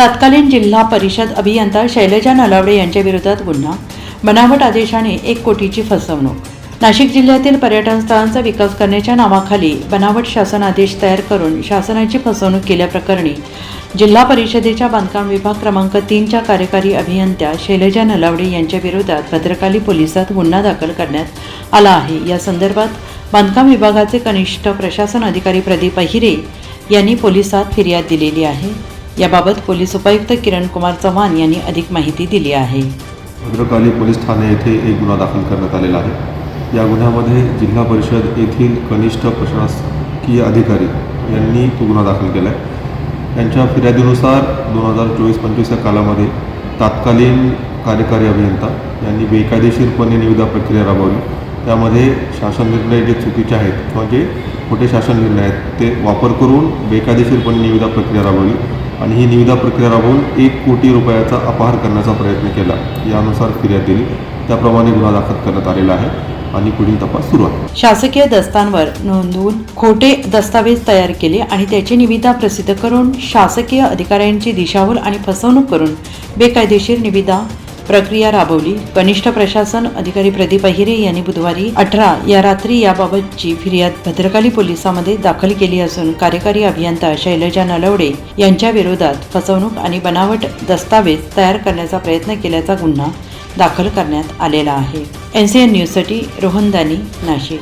तत्कालीन जिल्हा परिषद अभियंता शैलजा नलावडे यांच्या विरोधात गुन्हा. बनावट आदेशाने एक कोटीची फसवणूक. नाशिक जिल्ह्यातील पर्यटन स्थळांचा विकास करण्याच्या नावाखाली बनावट शासन आदेश तयार करून शासनाची फसवणूक केल्याप्रकरणी जिल्हा परिषदेच्या बांधकाम विभाग क्रमांक तीनच्या कार्यकारी अभियंत्या शैलजा नलावडे यांच्या विरोधात भद्रकाली पोलिसात गुन्हा दाखल करण्यात आला आहे. या संदर्भात बांधकाम विभागाचे कनिष्ठ प्रशासन अधिकारी प्रदीप अहिरे यांनी पोलिसात फिर्याद दिलेली आहे. याबाबत पोलीस उपायुक्त किरण कुमार चव्हाण यांनी अधिक माहिती दिली आहे. भद्रकाली पोलीस ठाणे येथे एक गुन्हा दाखल करण्यात आलेला आहे. या गुन्ह्यामध्ये जिल्हा परिषद येथील कनिष्ठ प्रशासकीय अधिकारी यांनी तो गुन्हा दाखल केला आहे त्यांच्या फिर्यादीनुसार दोन हजार चोवीस पंचवीस या कालामध्ये तात्कालीन कार्यकारी अभियंता यांनी बेकायदेशीरपणे निविदा प्रक्रिया राबवली. त्यामध्ये शासन निर्णय जे चुकीचे आहेत किंवा जे खोटे शासन निर्णय आहेत ते वापर करून बेकायदेशीरपणे निविदा प्रक्रिया राबवली. आणि ही निविदा प्रक्रिया राबवून एक कोटी रुपयाचा अपहार करण्याचा प्रयत्न केला. यानुसार फिर्याद दिली त्याप्रमाणे गुन्हा दाखल करण्यात आलेला आहे आणि पुढील तपास सुरू आहे. शासकीय दस्तांवर नोंदवून खोटे दस्तावेज तयार केले आणि त्याची निविदा प्रसिद्ध करून शासकीय अधिकाऱ्यांची दिशाभूल आणि फसवणूक करून बेकायदेशीर निविदा प्रक्रिया राबवली. कनिष्ठ प्रशासन अधिकारी प्रदीप अहिरे यांनी बुधवारी अठरा या रात्री याबाबतची फिर्याद भद्रकाली पोलिसांमध्ये दाखल केली असून कार्यकारी अभियंता शैलजा नलवडे यांच्या विरोधात फसवणूक आणि बनावट दस्तावेज तयार करण्याचा प्रयत्न केल्याचा गुन्हा दाखल करण्यात आलेला आहे. एन सी एन न्यूजसाठी रोहन दानी नाशिक.